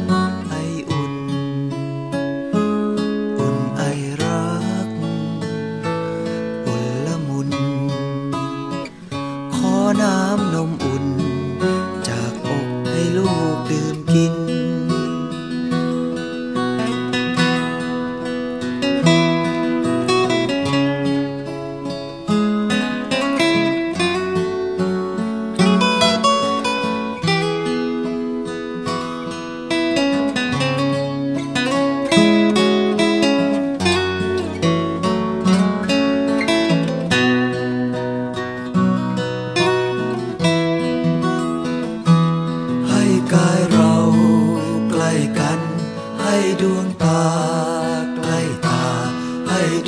อน้ำนมอุ่น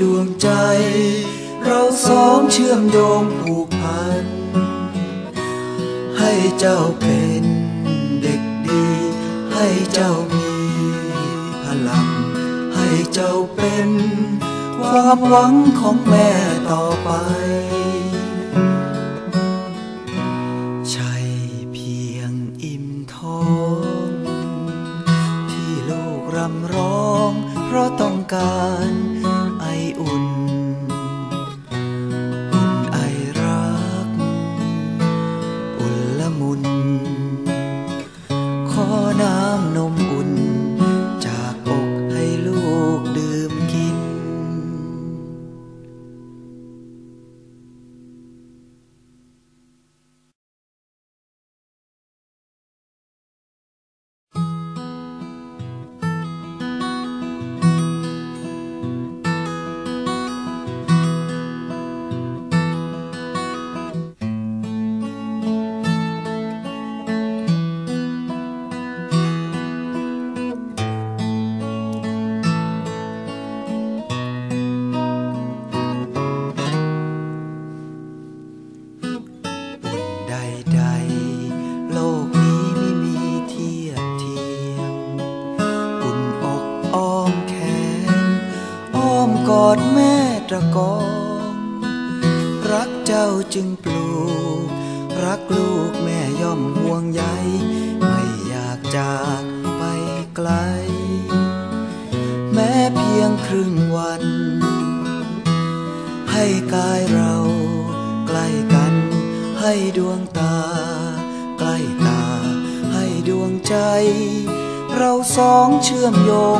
ดวงใจ เราสองเชื่อมโยงผูกพัน ให้เจ้าเป็นเด็กดี ให้เจ้ามีพลัง ให้เจ้าเป็น ความหวังของแม่ต่อไปใช่เพียงอิ่มท้องที่ลูกรำร้องเพราะต้องการ ระกอง รักเจ้าจึงปลูก รักลูกแม่ย่อมห่วงใยไม่อยากจากไปไกล แม้เพียงครึ่งวัน ให้กายเราใกล้กัน ให้ดวงตา ใกล้ตา ให้ดวงใจ เราสองเชื่อมโยง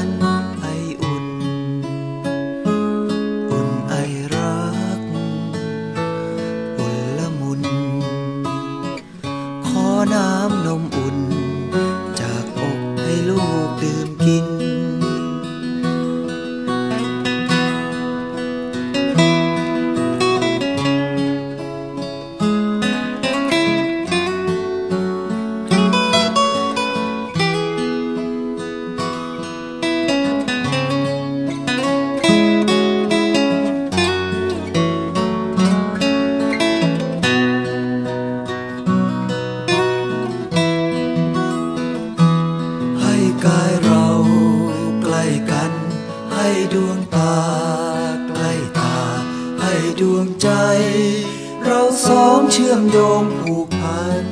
ร น้ำนมอุ่น ใจ เราสองเชื่อมโยงผูกพัน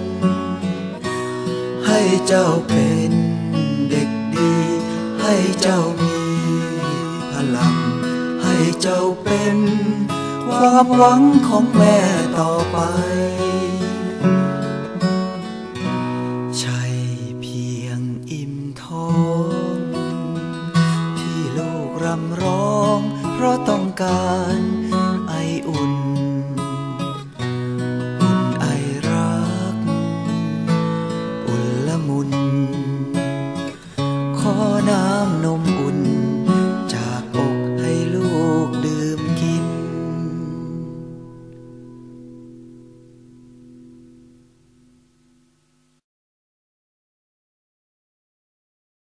ให้เจ้าเป็นเด็กดี ให้เจ้ามีพลัง ให้เจ้าเป็น ความหวังของแม่ต่อไป ใช่เพียงอิ่มท้อง ที่ลูกรำร้อง เพราะต้องการ